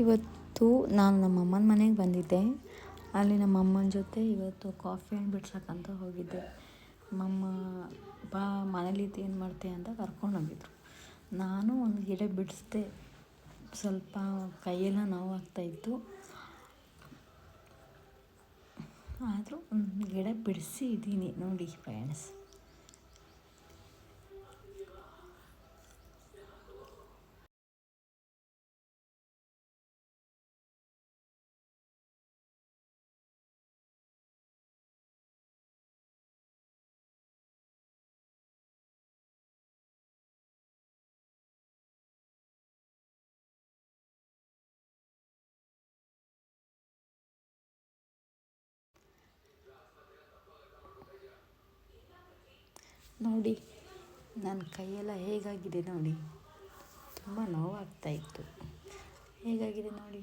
ಇವತ್ತು ನಾನು ನಮ್ಮ ಅಮ್ಮನ ಮನೆಗೆ ಬಂದಿದ್ದೆ. ಅಲ್ಲಿ ನಮ್ಮ ಅಮ್ಮನ ಜೊತೆ ಇವತ್ತು ಕಾಫಿ ಹಣ್ಣು ಬಿಡ್ಸಕ್ಕಂತ ಹೋಗಿದ್ದೆ. ನಮ್ಮಮ್ಮ ಬಾ ಮನೇಲಿದ್ದು ಏನು ಮಾಡ್ತೀಯ ಅಂತ ಕರ್ಕೊಂಡು ಹೋಗಿದ್ರು. ನಾನು ಒಂದು ಗಿಡ ಬಿಡಿಸ್ದೆ. ಸ್ವಲ್ಪ ಕೈಯೆಲ್ಲ ನೋವಾಗ್ತಾಯಿತ್ತು ಆದರೂ ಒಂದು ಗಿಡ ಬಿಡಿಸಿದ್ದೀನಿ ನೋಡಿ ಫ್ರೆಂಡ್ಸ್ ನೋಡಿ ನನ್ನ ಕೈಯೆಲ್ಲ ಹೇಗಾಗಿದೆ ನೋಡಿ. ತುಂಬ ನೋವಾಗ್ತಾಯಿತ್ತು ಹೇಗಾಗಿದೆ ನೋಡಿ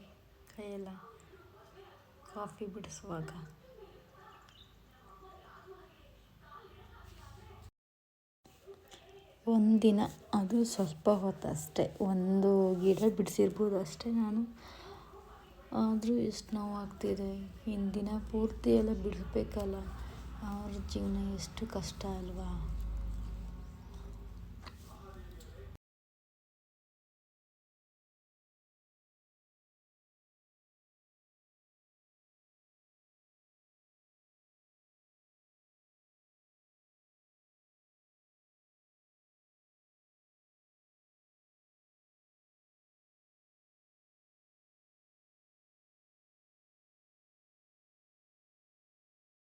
ಕೈಯೆಲ್ಲ? ಕಾಫಿ ಬಿಡಿಸುವಾಗ. ಒಂದಿನ ಅದು ಸ್ವಲ್ಪ ಹೊತ್ತಷ್ಟೇ, ಒಂದು ಗಿಡ ಬಿಡಿಸಿರ್ಬೋದು ಅಷ್ಟೇ ನಾನು. ಆದರೂ ಎಷ್ಟು ನೋವಾಗ್ತಿದೆ. ಹಿಂದಿನ ದಿನ ಪೂರ್ತಿ ಎಲ್ಲ ಬಿಡಿಸ್ಬೇಕಲ್ಲ ಅವ್ರ ಜೀವನ ಎಷ್ಟು ಕಷ್ಟ ಅಲ್ವಾ?